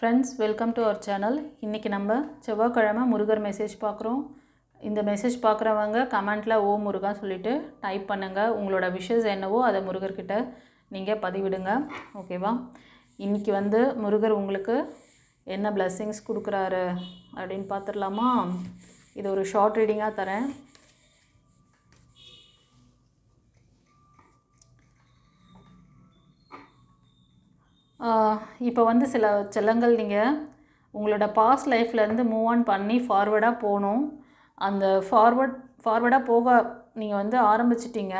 Friends welcome to our channel இன்றைக்கி நம்ம செவ்வாய்க்கிழமை முருகர் மெசேஜ் பார்க்குறோம். இந்த மெசேஜ் பார்க்குறவங்க கமெண்ட்டில் ஓ முருகா சொல்லிவிட்டு டைப் பண்ணுங்கள் உங்களோட விஷஸ் என்னவோ அதை முருகர்கிட்ட நீங்கள் பதிவிடுங்க. ஓகேவா இன்றைக்கி வந்து முருகர் உங்களுக்கு என்ன பிளெஸ்ஸிங்ஸ் கொடுக்குறாரு அப்படின்னு பார்த்துடலாமா? இது ஒரு ஷார்ட் ரீடிங்காக தரேன். இப்போ வந்து சில செல்லங்கள் நீங்கள் உங்களோட பாஸ்ட் லைஃப்லேருந்து மூவ் ஆன் பண்ணி ஃபார்வேர்டாக போகணும். அந்த ஃபார்வர்ட் ஃபார்வேர்டாக போக நீங்கள் வந்து ஆரம்பிச்சிட்டிங்க.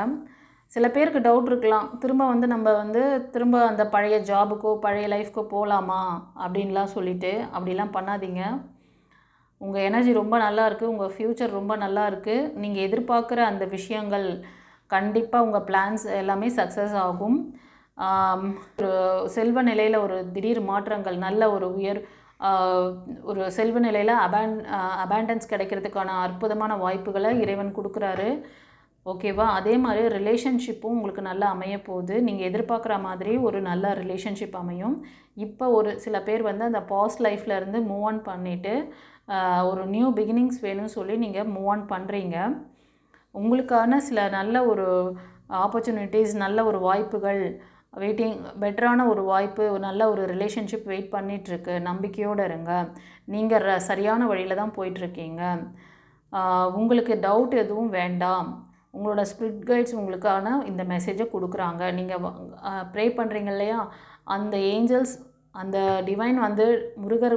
சில பேருக்கு டவுட் இருக்கலாம். திரும்ப வந்து நம்ம வந்து திரும்ப அந்த பழைய ஜாபுக்கோ பழைய லைஃப்க்கோ போகலாமா அப்படின்லாம் சொல்லிவிட்டு அப்படிலாம் பண்ணாதீங்க. உங்கள் எனர்ஜி ரொம்ப நல்லா இருக்குது உங்கள் ஃப்யூச்சர் ரொம்ப நல்லா இருக்குது நீங்கள் எதிர்பார்க்குற அந்த விஷயங்கள் கண்டிப்பாக உங்கள் பிளான்ஸ் எல்லாமே சக்ஸஸ் ஆகும். ஒரு செல்வ நிலையில் ஒரு திடீர் மாற்றங்கள் நல்ல ஒரு உயர் ஒரு செல்வ நிலையில் அபேன் அபேண்டன்ஸ் கிடைக்கிறதுக்கான அற்புதமான வாய்ப்புகளை இறைவன் கொடுக்குறாரு. ஓகேவா? அதே மாதிரி ரிலேஷன்ஷிப்பும் உங்களுக்கு நல்லா அமைய போகுது. நீங்கள் எதிர்பார்க்குற மாதிரி ஒரு நல்ல ரிலேஷன்ஷிப் அமையும். இப்போ ஒரு சில பேர் வந்து அந்த பாஸ்ட் லைஃப்லேருந்து மூவ் ஆன் பண்ணிவிட்டு ஒரு நியூ பிகினிங்ஸ் வேணும்னு சொல்லி நீங்கள் மூவ் ஆன் பண்ணுறீங்க உங்களுக்கான சில நல்ல ஒரு ஆப்பர்ச்சுனிட்டிஸ் நல்ல ஒரு வாய்ப்புகள் வெயிட்டிங் பெட்டரான ஒரு வாய்ப்பு ஒரு நல்ல ஒரு ரிலேஷன்ஷிப் வெயிட் பண்ணிகிட்ருக்கு நம்பிக்கையோடு இருங்க. நீங்கள் ர சரியான வழியில் தான் போயிட்டுருக்கீங்க. உங்களுக்கு டவுட் எதுவும் வேண்டாம். உங்களோட ஸ்பிரிட் கைட்ஸ் உங்களுக்கான இந்த மெசேஜை கொடுக்குறாங்க. நீங்கள் ப்ரே பண்ணுறீங்க இல்லையா? அந்த ஏஞ்சல்ஸ் அந்த டிவைன் வந்து முருகர்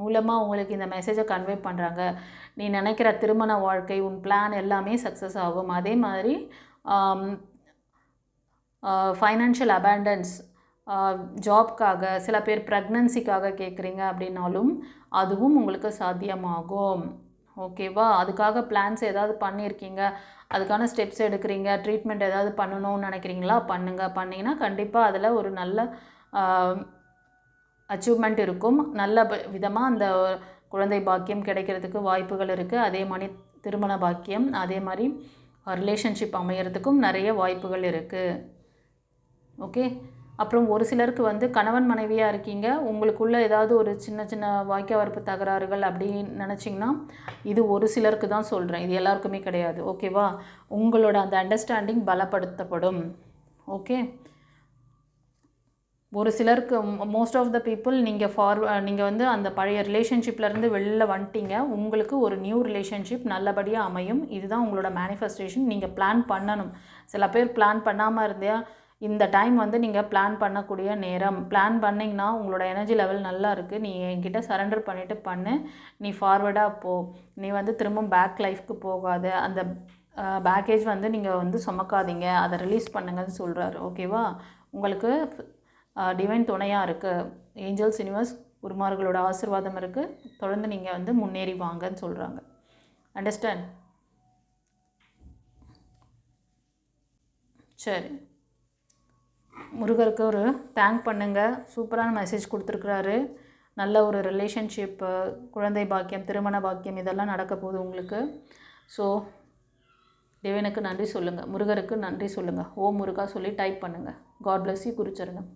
மூலமாக உங்களுக்கு இந்த மெசேஜை கன்வே பண்ணுறாங்க நீ நினைக்கிற திருமண வாழ்க்கை உன் பிளான் எல்லாமே சக்ஸஸ் ஆகும். அதே மாதிரி ஃபைனான்ஷியல் அபேண்டன்ஸ் ஜாப்க்காக சில பேர் ப்ரெக்னன்சிக்காக கேட்குறீங்க அப்படின்னாலும் அதுவும் உங்களுக்கு சாத்தியமாகும். ஓகேவா அதுக்காக பிளான்ஸ் ஏதாவது பண்ணியிருக்கீங்க அதுக்கான ஸ்டெப்ஸ் எடுக்கிறீங்க? ட்ரீட்மெண்ட் ஏதாவது பண்ணணும்னு நினைக்கிறீங்களா? பண்ணுங்கள் பண்ணிங்கன்னா கண்டிப்பாக அதில் ஒரு நல்ல அச்சீவ்மெண்ட் இருக்கும். நல்ல ப- விதமாக அந்த குழந்தை பாக்கியம் கிடைக்கிறதுக்கு வாய்ப்புகள் இருக்குது அதே மாதிரி திருமண பாக்கியம் அதே மாதிரி ரிலேஷன்ஷிப் அமையறதுக்கும் நிறைய வாய்ப்புகள் இருக்குது ஓகே? அப்புறம் ஒரு சிலருக்கு வந்து கணவன் மனைவியாக இருக்கீங்க. உங்களுக்குள்ளே ஏதாவது ஒரு சின்ன சின்ன வாய்க்க வரப்பு தகராறுகள் அப்படின்னு நினச்சிங்கன்னா இது ஒரு சிலருக்கு தான் சொல்கிறேன் இது எல்லாருக்குமே கிடையாது. ஓகேவா? உங்களோட அந்த அண்டர்ஸ்டாண்டிங் பலப்படுத்தப்படும். ஓகே? ஒரு சிலருக்கு மோஸ்ட் ஆஃப் த பீப்புள் நீங்கள் ஃபார் நீங்கள் வந்து அந்த பழைய ரிலேஷன்ஷிப்லேருந்து வெளில வந்துட்டீங்க. உங்களுக்கு ஒரு நியூ ரிலேஷன்ஷிப் நல்லபடியாக அமையும். இதுதான் உங்களோட மேனிஃபெஸ்டேஷன் நீங்கள் பிளான் பண்ணணும். சில பேர் பிளான் பண்ணாமல் இருந்தியா இந்த டைம் வந்து நீங்கள் பிளான் பண்ணக்கூடிய நேரம். பிளான் பண்ணிங்கன்னா உங்களோட எனர்ஜி லெவல் நல்லா இருக்குது நீ என்கிட்ட சரண்டர் பண்ணிவிட்டு பண்ணு. நீ ஃபார்வர்டாக போ. நீ வந்து திரும்ப பேக் லைஃப்க்கு போகாத. அந்த பேக்கேஜ் வந்து நீங்கள் வந்து சுமக்காதீங்க. அதை ரிலீஸ் பண்ணுங்கன்னு சொல்கிறாரு ஓகேவா உங்களுக்கு டிவைன் துணையாக இருக்குது ஏஞ்சல்ஸ் யூனிவர்ஸ் குருமார்களோட ஆசீர்வாதம் இருக்குது தொடர்ந்து நீங்கள் வந்து முன்னேறி வாங்கன்னு சொல்கிறாங்க அண்டர்ஸ்டாண்ட் சரி. முருகருக்கு ஒரு தேங்க் பண்ணுங்க. சூப்பரான மெசேஜ் கொடுத்துருக்குறாரு. நல்ல ஒரு ரிலேஷன்ஷிப்பு குழந்தை பாக்கியம் திருமண பாக்கியம் இதெல்லாம் நடக்க போகுது உங்களுக்கு. ஸோ தேவனுக்கு நன்றி சொல்லுங்கள் முருகருக்கு நன்றி சொல்லுங்கள் ஓம் முருகா சொல்லி டைப் பண்ணுங்கள் காட் பிளஸ் யூ குருச்சரணம்.